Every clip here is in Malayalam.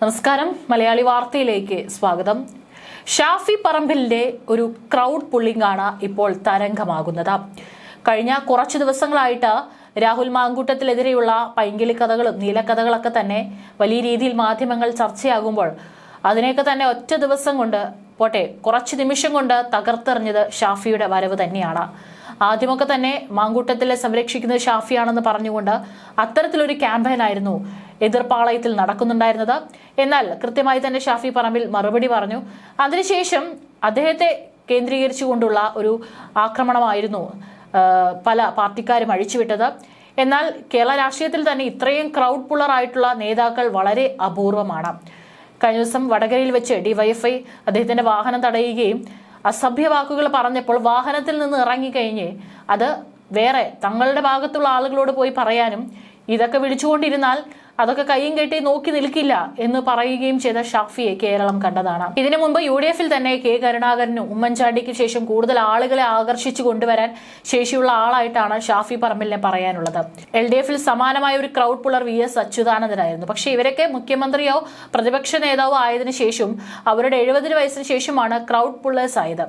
നമസ്കാരം. മലയാളി വാർത്തയിലേക്ക് സ്വാഗതം. ഷാഫി പറമ്പിലിന്റെ ഒരു ക്രൗഡ് പുള്ളിംഗ് ആണ് ഇപ്പോൾ തരംഗമാകുന്നത്. കഴിഞ്ഞ കുറച്ച് ദിവസങ്ങളായിട്ട് രാഹുൽ മാങ്കൂട്ടത്തിലെതിരെയുള്ള പൈങ്കിളി കഥകളും നീലക്കഥകളൊക്കെ തന്നെ വലിയ രീതിയിൽ മാധ്യമങ്ങൾ ചർച്ചയാകുമ്പോൾ അതിനെയൊക്കെ തന്നെ ഒറ്റ ദിവസം കൊണ്ട് പോട്ടെ കുറച്ച് നിമിഷം കൊണ്ട് തകർത്തെറിഞ്ഞത് ഷാഫിയുടെ വരവ് തന്നെയാണ്. ആദ്യമൊക്കെ തന്നെ മാങ്കൂട്ടത്തിലെ സംരക്ഷിക്കുന്നത് ഷാഫിയാണെന്ന് പറഞ്ഞുകൊണ്ട് അത്തരത്തിലൊരു ക്യാമ്പയിനായിരുന്നു എതിർപ്പാളയത്തിൽ നടക്കുന്നുണ്ടായിരുന്നത്. എന്നാൽ കൃത്യമായി തന്നെ ഷാഫി പറമ്പിൽ മറുപടി പറഞ്ഞു. അതിനുശേഷം അദ്ദേഹത്തെ കേന്ദ്രീകരിച്ചുകൊണ്ടുള്ള ഒരു ആക്രമണമായിരുന്നു പല പാർട്ടിക്കാരും അഴിച്ചുവിട്ടത്. എന്നാൽ കേരള രാഷ്ട്രീയത്തിൽ തന്നെ ഇത്രയും ക്രൗഡ് പുള്ളറായിട്ടുള്ള നേതാക്കൾ വളരെ അപൂർവമാണ്. കഴിഞ്ഞ ദിവസം വടകരയിൽ വെച്ച് ഡിവൈഎഫ്ഐ അദ്ദേഹത്തിന്റെ വാഹനം തടയുകയും അസഭ്യ വാക്കുകൾ പറഞ്ഞപ്പോൾ വാഹനത്തിൽ നിന്ന് ഇറങ്ങിക്കഴിഞ്ഞ് അത് വേറെ തങ്ങളുടെ ഭാഗത്തുള്ള ആളുകളോട് പോയി പറയാനും ഇതൊക്കെ വിളിച്ചുകൊണ്ടിരുന്നാൽ അതൊക്കെ കൈയും കെട്ടി നോക്കി നിൽക്കില്ല എന്ന് പറയുകയും ചെയ്ത ഷാഫിയെ കേരളം കണ്ടതാണ്. ഇതിനു മുമ്പ് യു ഡി എഫിൽ തന്നെ കെ കരുണാകരനും ഉമ്മൻചാണ്ടിക്ക് ശേഷം കൂടുതൽ ആളുകളെ ആകർഷിച്ചു കൊണ്ടുവരാൻ ശേഷിയുള്ള ആളായിട്ടാണ് ഷാഫി പറമ്പിലിനെ പറയാനുള്ളത്. എൽ ഡി എഫിൽ സമാനമായ ഒരു ക്രൗഡ് പുളർ വി എസ് അച്യുതാനന്ദനായിരുന്നു. പക്ഷേ ഇവരൊക്കെ മുഖ്യമന്ത്രിയോ പ്രതിപക്ഷ നേതാവോ ആയതിനു ശേഷം അവരുടെ എഴുപതിന് വയസ്സിന് ശേഷമാണ് ക്രൗഡ് പുള്ളേഴ്സ് ആയത്.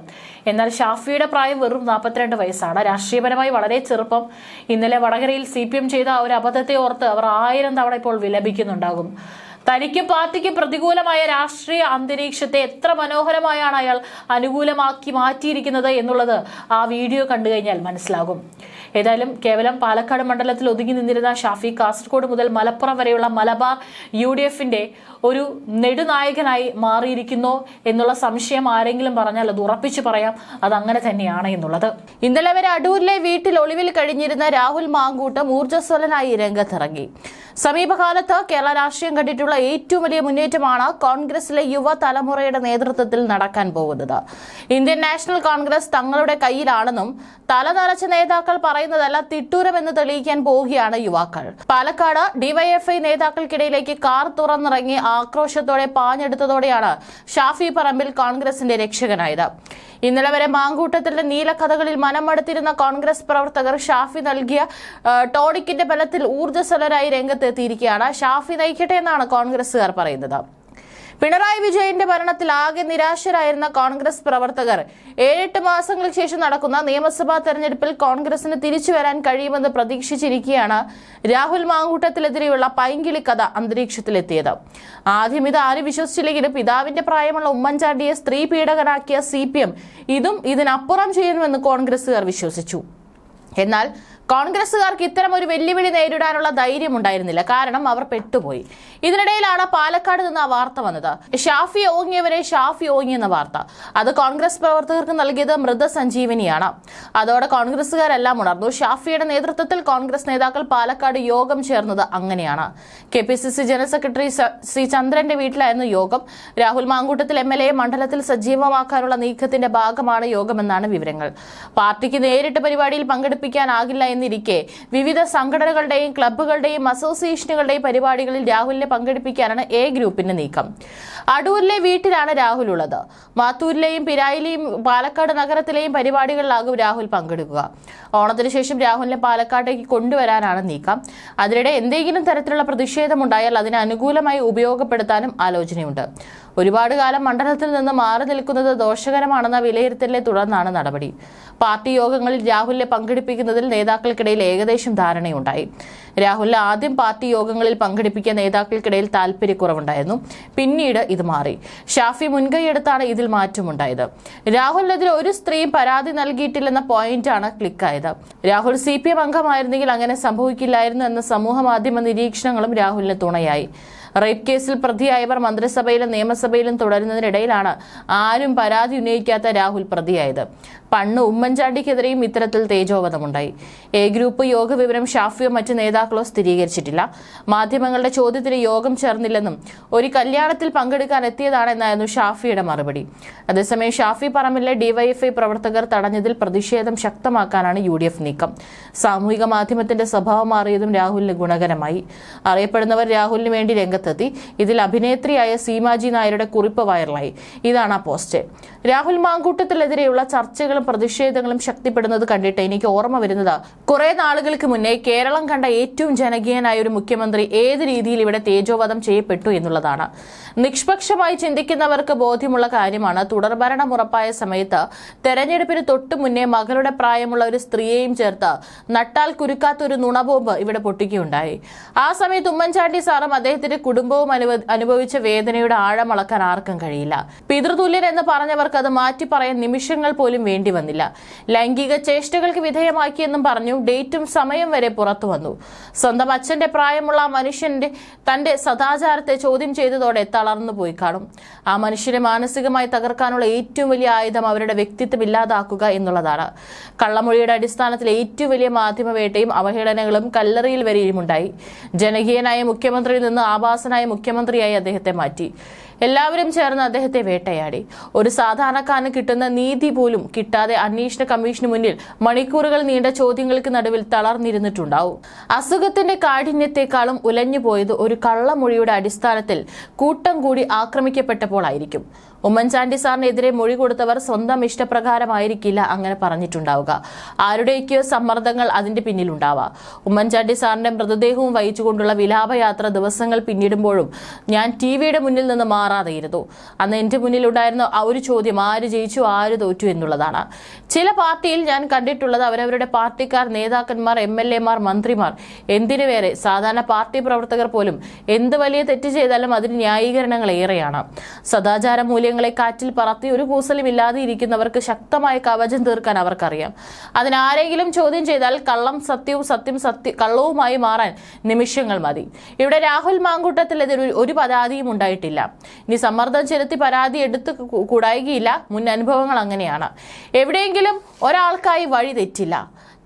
എന്നാൽ ഷാഫിയുടെ പ്രായം വെറും നാൽപ്പത്തിരണ്ട് വയസ്സാണ്. രാഷ്ട്രീയപരമായി വളരെ ചെറുപ്പം. ഇന്നലെ വടകരയിൽ സി ചെയ്ത ഒരു അബദ്ധത്തെ ഓർത്ത് അവർ ആയിരം തവണ ഇപ്പോൾ വിലപിക്കുന്നുണ്ടാകും തനിക്ക് പാർട്ടിക്ക് പ്രതികൂലമായ രാഷ്ട്രീയ അന്തരീക്ഷത്തെ എത്ര മനോഹരമായാണ് അയാൾ അനുകൂലമാക്കി മാറ്റിയിരിക്കുന്നത് എന്നുള്ളത് ആ വീഡിയോ കണ്ടു കഴിഞ്ഞാൽ മനസ്സിലാകും. ഏതായാലും കേവലം പാലക്കാട് മണ്ഡലത്തിൽ ഒതുങ്ങി നിന്നിരുന്ന ഷാഫി കാസർഗോഡ് മുതൽ മലപ്പുറം വരെയുള്ള മലബാർ യു ഡി എഫിന്റെ ഒരു നെടുനായകനായി മാറിയിരിക്കുന്നു എന്നുള്ള സംശയം ആരെങ്കിലും പറഞ്ഞാൽ അത് ഉറപ്പിച്ചു പറയാം. അത് അങ്ങനെ തന്നെയാണ് എന്നുള്ളത്. ഇന്നലെ വരെ അടൂരിലെ വീട്ടിൽ ഒളിവിൽ കഴിഞ്ഞിരുന്ന രാഹുൽ മാങ്കൂട്ടം ഊർജസ്വലനായി രംഗത്തിറങ്ങി. സമീപകാലത്ത് കേരള രാഷ്ട്രീയം കണ്ടിട്ടുള്ള ഏറ്റവും വലിയ മുന്നേറ്റമാണ് കോൺഗ്രസിലെ യുവ തലമുറയുടെ നേതൃത്വത്തിൽ നടക്കാൻ പോകുന്നത്. ഇന്ത്യൻ നാഷണൽ കോൺഗ്രസ് തങ്ങളുടെ കയ്യിലാണെന്നും തലനറച്ച നേതാക്കൾ പറയുന്നതല്ല തിട്ടൂരമെന്ന് തെളിയിക്കാൻ പോവുകയാണ് യുവാക്കൾ. പാലക്കാട് ഡിവൈഎഫ്ഐ നേതാക്കൾക്കിടയിലേക്ക് കാർ തുറന്നിറങ്ങി ആക്രോശത്തോടെ പാഞ്ഞെടുത്തതോടെയാണ് ഷാഫി പറമ്പിൽ കോൺഗ്രസിന്റെ രക്ഷകനായത്. ഇന്നലെ വരെ മാങ്കൂട്ടത്തിന്റെ നീലക്കഥകളിൽ മനമടുത്തിരുന്ന കോൺഗ്രസ് പ്രവർത്തകർ ഷാഫി നൽകിയ ടോണിക്കിന്റെ ബലത്തിൽ ഊർജസ്വലരായി രംഗത്തെത്തിയിരിക്കുകയാണ്. ഷാഫി നയിക്കട്ടെ എന്നാണ് കോൺഗ്രസുകാർ പറയുന്നത്. പിണറായി വിജയന്റെ ഭരണത്തിൽ ആകെ നിരാശരായിരുന്ന കോൺഗ്രസ് പ്രവർത്തകർ ഏഴെട്ട് മാസങ്ങൾക്ക് ശേഷം നടക്കുന്ന നിയമസഭാ തെരഞ്ഞെടുപ്പിൽ കോൺഗ്രസിന് തിരിച്ചു വരാൻ കഴിയുമെന്ന് പ്രതീക്ഷിച്ചിരിക്കുകയാണ് രാഹുൽ മാങ്കൂട്ടത്തിലെതിരെയുള്ള പൈങ്കിളി കഥ അന്തരീക്ഷത്തിലെത്തിയത്. ആദ്യം ഇത് ആര് വിശ്വസിച്ചില്ലെങ്കിലും പിതാവിന്റെ പ്രായമുള്ള ഉമ്മൻചാണ്ടിയെ സ്ത്രീ പീഡകനാക്കിയ സി ഇതും ഇതിനപ്പുറം ചെയ്യുമെന്ന് കോൺഗ്രസുകാർ വിശ്വസിച്ചു. എന്നാൽ കോൺഗ്രസുകാർക്ക് ഇത്തരം ഒരു വെല്ലുവിളി നേരിടാനുള്ള ധൈര്യം ഉണ്ടായിരുന്നില്ല. കാരണം അവർ പെട്ടുപോയി. ഇതിനിടയിലാണ് പാലക്കാട് നിന്ന് ആ വാർത്ത വന്നത്. ഷാഫി ഓങ്ങിയവരെ ഷാഫി ഓങ്ങിയെന്ന വാർത്ത. അത് കോൺഗ്രസ് പ്രവർത്തകർക്ക് നൽകിയത് മൃതസഞ്ജീവനിയാണ്. അതോടെ കോൺഗ്രസുകാരെല്ലാം ഉണർന്നു. ഷാഫിയുടെ നേതൃത്വത്തിൽ കോൺഗ്രസ് നേതാക്കൾ പാലക്കാട് യോഗം ചേർന്നത് അങ്ങനെയാണ്. K P C C general secretary C ചന്ദ്രന്റെ വീട്ടിലായിരുന്നു യോഗം. Rahul Mankoottathil M L A മണ്ഡലത്തിൽ സജീവമാക്കാനുള്ള നീക്കത്തിന്റെ ഭാഗമാണ് യോഗമെന്നാണ് വിവരങ്ങൾ. പാർട്ടിക്ക് നേരിട്ട് പരിപാടിയിൽ പങ്കെടുപ്പിക്കാനാകില്ല എന്നിരിക്കെ വിവിധ സംഘടനകളുടെയും ക്ലബ്ബുകളുടെയും അസോസിയേഷനുകളുടെയും പരിപാടികളിൽ രാഹുലിനെ പങ്കെടുപ്പിക്കാനാണ് എ ഗ്രൂപ്പിന്റെ നീക്കം. അടൂരിലെ വീട്ടിലാണ് രാഹുൽ ഉള്ളത് മാത്തൂരിലെയും പിരായിലെയും പാലക്കാട് നഗരത്തിലെയും പരിപാടികളിലാകും രാഹുൽ പങ്കെടുക്കുക. ഓണത്തിന് ശേഷം രാഹുലിനെ പാലക്കാട്ടേക്ക് കൊണ്ടുവരാനാണ് നീക്കം. അതിനിടെ എന്തെങ്കിലും തരത്തിലുള്ള പ്രതിഷേധമുണ്ടായാൽ അതിനെ അനുകൂലമായി ഉപയോഗപ്പെടുത്താനും ആലോചനയുണ്ട്. ഒരുപാട് കാലം മണ്ഡലത്തിൽ നിന്ന് മാറി നിൽക്കുന്നത് ദോഷകരമാണെന്ന വിലയിരുത്തലിനെ തുടർന്നാണ് നടപടി. പാർട്ടി യോഗങ്ങളിൽ രാഹുലിനെ പങ്കെടുപ്പിക്കുന്നതിൽ നേതാക്കൾക്കിടയിൽ ഏകദേശം ധാരണയുണ്ടായി. രാഹുലിനെ ആദ്യം പാർട്ടി യോഗങ്ങളിൽ പങ്കെടുപ്പിക്കാൻ നേതാക്കൾക്കിടയിൽ താല്പര്യക്കുറവുണ്ടായിരുന്നു പിന്നീട് ഇത് മാറി. ഷാഫി മുൻകൈയെടുത്താണ് ഇതിൽ മാറ്റമുണ്ടായത്. രാഹുലിനെതിരെ ഒരു സ്ത്രീയും പരാതി നൽകിയിട്ടില്ലെന്ന പോയിന്റാണ് ക്ലിക്കായത്. രാഹുൽ സി പി എം അംഗമായിരുന്നെങ്കിൽ അങ്ങനെ സംഭവിക്കില്ലായിരുന്നു എന്ന സമൂഹ മാധ്യമ നിരീക്ഷണങ്ങളും രാഹുലിന് തുണയായി. റേപ്പ് കേസിൽ പ്രതിയായവർ മന്ത്രിസഭയിലും നിയമസഭയിലും തുടരുന്നതിനിടയിലാണ് ആരും പരാതി ഉന്നയിക്കാത്ത രാഹുൽ പ്രതിയായത്. പണ്ണ് ഉമ്മൻചാണ്ടിക്കെതിരെയും ഇത്തരത്തിൽ തേജോവധമുണ്ടായി. എ ഗ്രൂപ്പ് യോഗ വിവരം ഷാഫിയോ മറ്റ് നേതാക്കളോ സ്ഥിരീകരിച്ചിട്ടില്ല. മാധ്യമങ്ങളുടെ ചോദ്യത്തിന് യോഗം ചേർന്നില്ലെന്നും ഒരു കല്യാണത്തിൽ പങ്കെടുക്കാൻ എത്തിയതാണെന്നായിരുന്നു ഷാഫിയുടെ മറുപടി. അതേസമയം ഷാഫി പറമ്പിലെ ഡിവൈഎഫ്ഐ പ്രവർത്തകർ തടഞ്ഞതിൽ പ്രതിഷേധം ശക്തമാക്കാനാണ് യു നീക്കം. സാമൂഹിക മാധ്യമത്തിന്റെ സ്വഭാവം മാറിയതും രാഹുലിന് ഗുണകരമായി. അറിയപ്പെടുന്നവർ രാഹുലിന് വേണ്ടി രംഗത്ത് രംഗത്തെത്തി. ഇതിൽ അഭിനേത്രിയായ സീമാജി നായരുടെ കുറിപ്പ് വൈറലായി. ഇതാണ് ആ പോസ്റ്റ്. രാഹുൽ മാങ്കൂട്ടത്തിലെതിരെയുള്ള ചർച്ചകളും പ്രതിഷേധങ്ങളും ശക്തിപ്പെടുന്നത് കണ്ടിട്ട് എനിക്ക് ഓർമ്മ വരുന്നത് കുറെ നാളുകൾക്ക് മുന്നേ കേരളം കണ്ട ഏറ്റവും ജനകീയനായ ഒരു മുഖ്യമന്ത്രി ഏത് രീതിയിൽ ഇവിടെ തേജോവധം ചെയ്യപ്പെട്ടു എന്നുള്ളതാണ്. നിഷ്പക്ഷമായി ചിന്തിക്കുന്നവർക്ക് ബോധ്യമുള്ള കാര്യമാണ് തുടർഭരണം ഉറപ്പായ സമയത്ത് തെരഞ്ഞെടുപ്പിന് തൊട്ടു മുന്നേ മകളുടെ പ്രായമുള്ള ഒരു സ്ത്രീയെയും ചേർത്ത് നട്ടാൽ കുരുക്കാത്ത ഒരു നുണബോംബ് ഇവിടെ പൊട്ടിക്കുകയുണ്ടായി. ആ സമയത്ത് ഉമ്മൻചാണ്ടി സാറും അദ്ദേഹത്തിന്റെ കുടുംബവും അനുവ- അനുഭവിച്ച വേദനയുടെ ആഴമളക്കാൻ ആർക്കും കഴിയില്ല. പിതൃതുല്യർ എന്ന് പറഞ്ഞവർക്ക് അത് മാറ്റി പറയാൻ നിമിഷങ്ങൾ പോലും വേണ്ടി വന്നില്ല. ലൈംഗിക ചേഷ്ടകൾക്ക് വിധേയമാക്കിയെന്നും പറഞ്ഞു ഡേറ്റും സമയം വരെ പുറത്തു വന്നു. സ്വന്തം അച്ഛന്റെ പ്രായമുള്ള ആ മനുഷ്യന്റെ തന്റെ സദാചാരത്തെ ചോദ്യം ചെയ്തതോടെ തളർന്നു പോയി കാണും. ആ മനുഷ്യനെ മാനസികമായി തകർക്കാനുള്ള ഏറ്റവും വലിയ ആയുധം അവരുടെ വ്യക്തിത്വം ഇല്ലാതാക്കുക എന്നുള്ളതാണ്. കള്ളമൊഴിയുടെ അടിസ്ഥാനത്തിൽ ഏറ്റവും വലിയ മാധ്യമവേട്ടയും അവഹേളനങ്ങളും കല്ലറിയിൽ വരെയുമുണ്ടായി. ജനകീയനായ മുഖ്യമന്ത്രിയിൽ നിന്ന് ആഭാസനായ മുഖ്യമന്ത്രിയായി അദ്ദേഹത്തെ മാറ്റി. എല്ലാവരും ചേർന്ന് അദ്ദേഹത്തെ വേട്ടയാടി. ഒരു സാധാരണക്കാരന് കിട്ടുന്ന നീതി പോലും കിട്ടാതെ അന്വേഷണ കമ്മീഷന് മുന്നിൽ മണിക്കൂറുകൾ നീണ്ട ചോദ്യങ്ങൾക്ക് നടുവിൽ തളർന്നിരുന്നിട്ടുണ്ടാവും. അസുഖത്തിന്റെ കാഠിന്യത്തെക്കാളും ഉലഞ്ഞുപോയത് ഒരു കള്ളമൊഴിയുടെ അടിസ്ഥാനത്തിൽ കൂട്ടം കൂടി ആക്രമിക്കപ്പെട്ടപ്പോൾ ആയിരിക്കും ഉമ്മൻചാണ്ടി സാറിനെതിരെ മൊഴി കൊടുത്തവർ സ്വന്തം ഇഷ്ടപ്രകാരമായിരിക്കില്ല അങ്ങനെ പറഞ്ഞിട്ടുണ്ടാവുക. ആരുടെയൊക്കെയോ സമ്മർദ്ദങ്ങൾ അതിന്റെ പിന്നിലുണ്ടാവാം. ഉമ്മൻചാണ്ടി സാറിന്റെ മൃതദേഹവും വഹിച്ചുകൊണ്ടുള്ള വിലാപയാത്ര ദിവസങ്ങൾ പിന്നിടുമ്പോഴും ഞാൻ ടി വിയുടെ മുന്നിൽ നിന്ന് മാറാതെയിരുന്നു. അന്ന് എന്റെ മുന്നിലുണ്ടായിരുന്ന ആ ഒരു ചോദ്യം ആര് ജയിച്ചു ആര് തോറ്റു എന്നുള്ളതാണ്. ചില പാർട്ടിയിൽ ഞാൻ കണ്ടിട്ടുള്ളത് അവരവരുടെ പാർട്ടിക്കാർ നേതാക്കന്മാർ എം എൽ എമാർ മന്ത്രിമാർ എന്തിനു വേറെ? സാധാരണ പാർട്ടി പ്രവർത്തകർ പോലും എന്ത് വലിയ തെറ്റ് ചെയ്താലും അതിന് ന്യായീകരണങ്ങൾ ഏറെയാണ്. സദാചാര മൂല്യങ്ങളെ കാറ്റിൽ പറത്തി ഒരു കൂസലും ഇല്ലാതെ ഇരിക്കുന്നവർക്ക് ശക്തമായ കവചം തീർക്കാൻ അവർക്കറിയാം. അതിനാരെങ്കിലും ചോദ്യം ചെയ്താൽ കള്ളം സത്യവും സത്യം സത്യ കള്ളവുമായി മാറാൻ നിമിഷങ്ങൾ മതി. ഇവിടെ രാഹുൽ മാങ്കൂട്ടത്തിലെതിരെ ഒരു പരാതിയും ഉണ്ടായിട്ടില്ല. ഇനി സമ്മർദ്ദം ചെലുത്തി പരാതി എടുത്ത് കൂടായികയില്ല. മുൻ അനുഭവങ്ങൾ അങ്ങനെയാണ്. എവിടെയെങ്കിലും ഒരാൾക്കായി വഴി തെറ്റില്ല.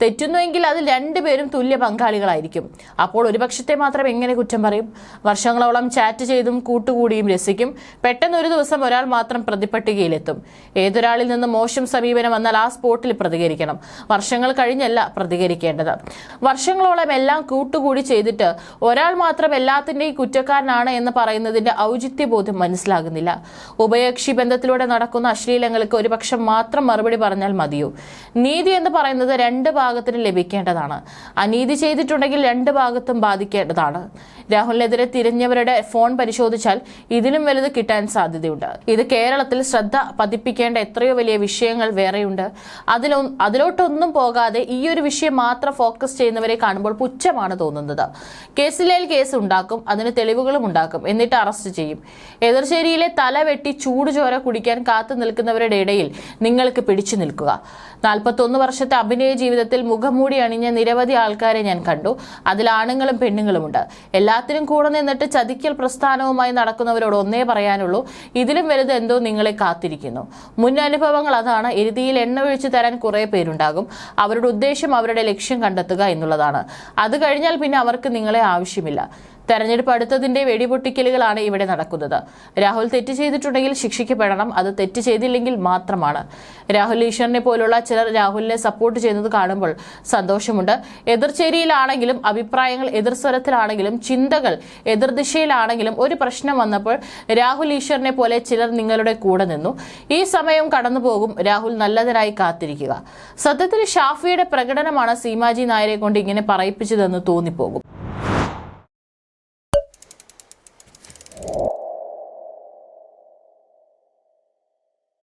തെറ്റുന്നുവെങ്കിൽ അത് രണ്ടുപേരും തുല്യ പങ്കാളികളായിരിക്കും. അപ്പോൾ ഒരു പക്ഷത്തെ മാത്രം എങ്ങനെ കുറ്റം പറയും? വർഷങ്ങളോളം ചാറ്റ് ചെയ്തും കൂട്ടുകൂടിയും രസിക്കും. പെട്ടെന്ന് ഒരു ദിവസം ഒരാൾ മാത്രം പ്രതിപട്ടികയിലെത്തും ഏതൊരാളിൽ നിന്ന് മോശം സമീപനം വന്നാൽ ആ സ്പോട്ടിൽ പ്രതികരിക്കണം. വർഷങ്ങൾ കഴിഞ്ഞല്ല പ്രതികരിക്കേണ്ടത്. വർഷങ്ങളോളം എല്ലാം കൂട്ടുകൂടി ചെയ്തിട്ട് ഒരാൾ മാത്രം എല്ലാത്തിന്റെയും കുറ്റക്കാരനാണ് എന്ന് പറയുന്നതിന്റെ ഔചിത്യബോധം മനസ്സിലാകുന്നില്ല. ഉഭയകക്ഷി ബന്ധത്തിലൂടെ നടക്കുന്ന അശ്ലീലങ്ങൾക്ക് ഒരു പക്ഷം മാത്രം മറുപടി പറഞ്ഞാൽ മതിയോ? നീതി എന്ന് പറയുന്നത് രണ്ട് ഭാഗത്തിന് ലഭിക്കേണ്ടതാണ്. അനീതി ചെയ്തിട്ടുണ്ടെങ്കിൽ രണ്ട് ഭാഗത്തും ബാധിക്കേണ്ടതാണ്. രാഹുലിനെതിരെ തിരിഞ്ഞവരുടെ ഫോൺ പരിശോധിച്ചാൽ ഇതിലും വലുത് കിട്ടാൻ സാധ്യതയുണ്ട്. ഇത് കേരളത്തിൽ ശ്രദ്ധ പതിപ്പിക്കേണ്ട എത്രയോ വലിയ വിഷയങ്ങൾ വേറെയുണ്ട്. അതിലൊ അതിലോട്ടൊന്നും പോകാതെ ഈ ഒരു വിഷയം മാത്രം ഫോക്കസ് ചെയ്യുന്നവരെ കാണുമ്പോൾ പുച്ഛമാണ് തോന്നുന്നത്. കേസിലേൽ കേസ് ഉണ്ടാക്കും അതിന് തെളിവുകളും ഉണ്ടാക്കും എന്നിട്ട് അറസ്റ്റ് ചെയ്യും. എതിർശേരിയിലെ തല വെട്ടി ചൂടുചോര കുടിക്കാൻ കാത്തു നിൽക്കുന്നവരുടെ ഇടയിൽ നിങ്ങൾക്ക് പിടിച്ചു നിൽക്കുക. നാൽപ്പത്തൊന്ന് വർഷത്തെ അഭിനയ ജീവിതത്തിൽ മുഖംമൂടി അണിഞ്ഞ നിരവധി ആൾക്കാരെ ഞാൻ കണ്ടു. അതിൽ ആണുങ്ങളും പെണ്ണുങ്ങളുമുണ്ട്. എല്ലാത്തിനും കൂടെ നിന്നിട്ട് ചതിക്കൽ പ്രസ്ഥാനവുമായി നടക്കുന്നവരോട് ഒന്നേ പറയാനുള്ളൂ. ഇതിലും വലുത് എന്തോ നിങ്ങളെ കാത്തിരിക്കുന്നു. മുൻ അനുഭവങ്ങൾ അതാണ്. എരുതിയിൽ എണ്ണ ഒഴിച്ചു തരാൻ കുറേ പേരുണ്ടാകും. അവരുടെ ഉദ്ദേശം അവരുടെ ലക്ഷ്യം കണ്ടെത്തുക എന്നുള്ളതാണ്. അത് കഴിഞ്ഞാൽ പിന്നെ അവർക്ക് നിങ്ങളെ ആവശ്യമില്ല. തെരഞ്ഞെടുപ്പ് അടുത്തതിന്റെ വെടിപൊട്ടിക്കലുകളാണ് ഇവിടെ നടക്കുന്നത്. രാഹുൽ തെറ്റ് ചെയ്തിട്ടുണ്ടെങ്കിൽ ശിക്ഷിക്കപ്പെടണം. അത് തെറ്റ് ചെയ്തില്ലെങ്കിൽ മാത്രമാണ്. രാഹുൽ ഈശ്വറിനെ പോലുള്ള ചിലർ രാഹുലിനെ സപ്പോർട്ട് ചെയ്യുന്നത് കാണുമ്പോൾ സന്തോഷമുണ്ട്. എതിർചേരിയിലാണെങ്കിലും അഭിപ്രായങ്ങൾ എതിർസ്വരത്തിലാണെങ്കിലും ചിന്തകൾ എതിർദിശയിലാണെങ്കിലും ഒരു പ്രശ്നം വന്നപ്പോൾ രാഹുൽ ഈശ്വറിനെ പോലെ ചിലർ നിങ്ങളുടെ കൂടെ നിന്നു. ഈ സമയം കടന്നുപോകും. രാഹുൽ നല്ലതിനായി കാത്തിരിക്കുക. സത്യത്തിൽ ഷാഫിയുടെ പ്രകടനമാണ് സീമാജി നായരെ കൊണ്ട് ഇങ്ങനെ പറയിപ്പിച്ചതെന്ന് തോന്നിപ്പോകും.